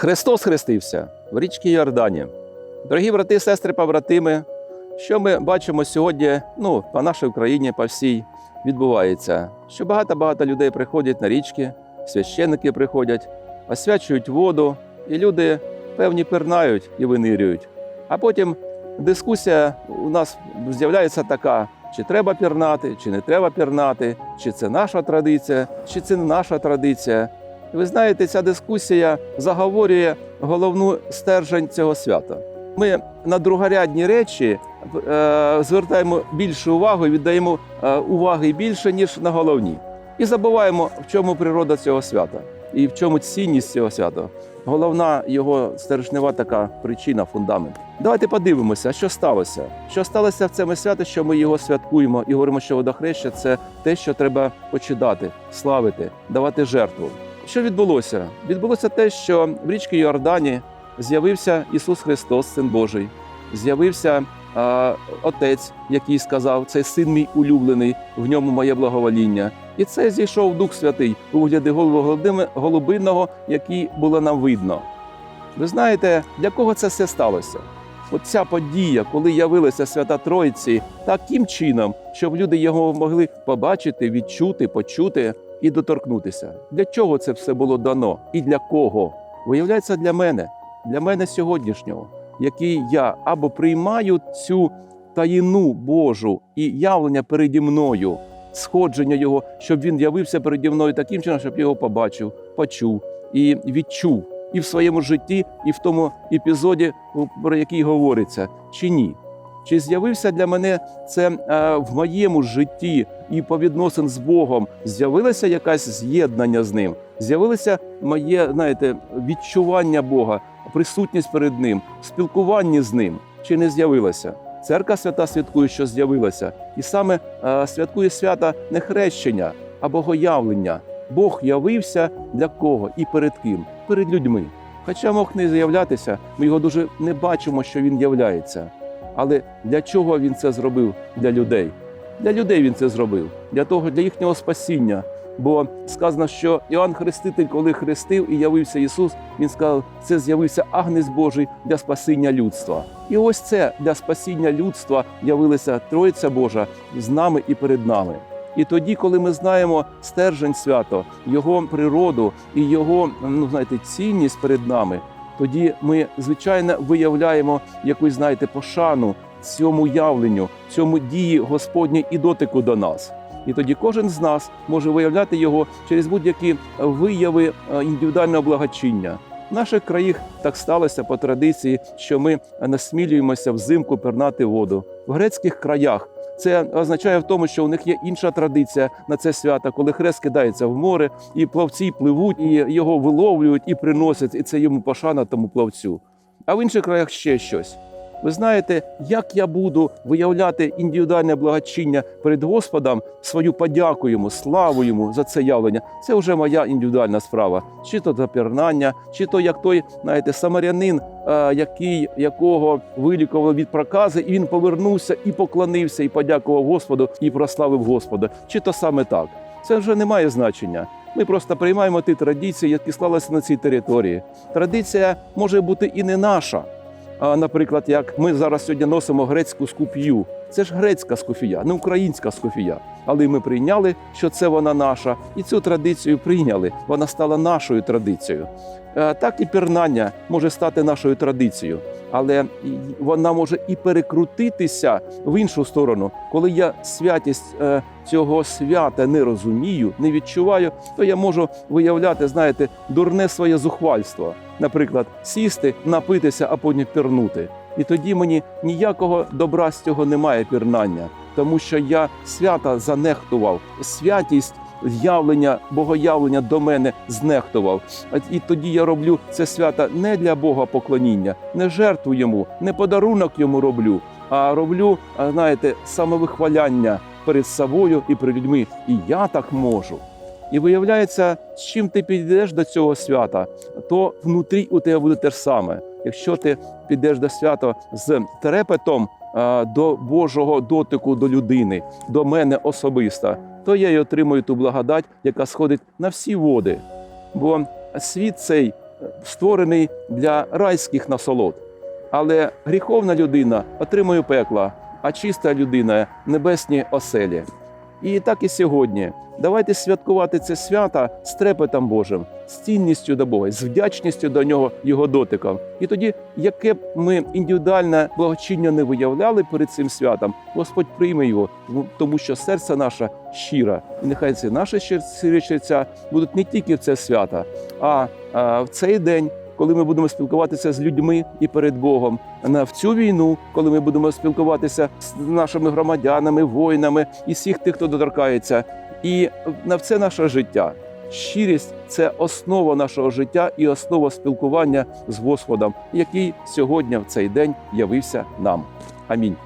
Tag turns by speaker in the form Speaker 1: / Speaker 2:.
Speaker 1: Христос хрестився в річці Йордані. Дорогі брати, сестри, побратими, що ми бачимо сьогодні, ну, по нашій Україні, по всій, відбувається, що багато-багато людей приходять на річки, священники приходять, освячують воду, і люди певні пірнають і винирюють. А потім дискусія у нас з'являється така: чи треба пірнати, чи не треба пірнати, чи це наша традиція, чи це не наша традиція. І ви знаєте, ця дискусія заговорює головну стержень цього свята. Ми на другорядні речі е, звертаємо більше увагу і віддаємо е, уваги більше, ніж на головні. І забуваємо, в чому природа цього свята і в чому цінність цього свята. Головна його стержнева така причина, фундамент. Давайте подивимося, що сталося. Що сталося в цьому свято, що ми його святкуємо і говоримо, що водохреща це те, що треба почидати, славити, давати жертву. Що відбулося? Відбулося те, що в річці Йордані з'явився Ісус Христос, Син Божий, з'явився а, Отець, який сказав: це син мій улюблений, в ньому моє благовоління. І це зійшов Дух Святий у вигляді голови голубинного, який було нам видно. Ви знаєте, для кого це все сталося? От ця подія, коли явилася Свята Троїці, таким чином, щоб люди його могли побачити, відчути, почути і доторкнутися. Для чого це все було дано і для кого? Виявляється, для мене, для мене сьогоднішнього, який я або приймаю цю таїну Божу і явлення переді мною, сходження його, щоб він явився переді мною таким чином, щоб його побачив, почув і відчув і в своєму житті, і в тому епізоді, про який говориться, чи ні. Чи з'явився для мене це е, в моєму житті і по відносин з Богом? З'явилося якесь з'єднання з ним? З'явилося моє, знаєте, відчування Бога, присутність перед Ним, спілкування з ним? Чи не з'явилося? Церква свята святкує, що з'явилося, і саме е, святкує свята не хрещення, а богоявлення. Бог явився для кого і перед ким? Перед людьми. Хоча мог не з'являтися, ми його дуже не бачимо, що він являється. Але для чого він це зробив для людей? Для людей він це зробив, для того, для їхнього спасіння. Бо сказано, що Іоанн Хреститель, коли хрестив і явився Ісус, він сказав, це з'явився агнець Божий для спасіння людства. І ось це для спасіння людства явилася Троїця Божа з нами і перед нами. І тоді, коли ми знаємо стержень свято, його природу і його ну знаєте, цінність перед нами, тоді ми звичайно виявляємо якусь знаєте пошану цьому явленню, цьому дії Господній і дотику до нас. І тоді кожен з нас може виявляти його через будь-які вияви е, індивідуального благочиння. В наших країх так сталося по традиції, що ми насмілюємося взимку пернати воду. В грецьких краях це означає в тому, що у них є інша традиція на це свято, коли хрест кидається в море, і плавці пливуть, і його виловлюють і приносять, і це йому пошана тому плавцю. А в інших краях ще щось. Ви знаєте, як я буду виявляти індивідуальне благочиння перед Господом, свою подяку йому, славу йому за це явлення. Це вже моя індивідуальна справа. Чи то запірнання, чи то як той, знаєте, самарянин, е, який, якого вилікували від прокази, і він повернувся і поклонився, і подякував Господу, і прославив Господа. Чи то саме так? Це вже не має значення. Ми просто приймаємо ті традиції, які склалися на цій території. Традиція може бути і не наша. Наприклад, як ми зараз сьогодні носимо грецьку скуп'ю. Це ж грецька скофія, не українська скуфія. Але ми прийняли, що це вона наша, і цю традицію прийняли. Вона стала нашою традицією. Е, Так і пірнання може стати нашою традицією, але вона може і перекрутитися в іншу сторону. Коли я святість е, цього свята не розумію, не відчуваю, то я можу виявляти, знаєте, дурне своє зухвальство. Наприклад, сісти, напитися, а потім пірнути. І тоді мені ніякого добра з цього немає пірнання, тому що я свята занехтував, святість явлення, богоявлення до мене знехтував. І тоді я роблю це свято не для Бога поклоніння, не жертву йому, не подарунок йому роблю, а роблю, знаєте, самовихваляння перед собою і перед людьми. І я так можу. І виявляється, з чим ти підеш до цього свята, то внутрі у тебе буде те ж саме. Якщо ти підеш до свята з трепетом до Божого дотику до людини, до мене особисто, то я й отримую ту благодать, яка сходить на всі води. Бо світ цей створений для райських насолод. Але гріховна людина отримує пекла, а чиста людина небесні оселі. І так і сьогодні. Давайте святкувати це свято з трепетом Божим, з цінністю до Бога, з вдячністю до нього, його дотиком. І тоді, яке б ми індивідуальне благочиння не виявляли перед цим святом, Господь прийме його, тому що серце наше щире. І нехай ці наші щирі серця будуть не тільки в це свято, а, в цей день. Коли ми будемо спілкуватися з людьми і перед Богом на в цю війну, коли ми будемо спілкуватися з нашими громадянами, воїнами і всіх тих, хто доторкається, і на все наше життя. Щирість це основа нашого життя і основа спілкування з Господом, який сьогодні в цей день явився нам. Амінь.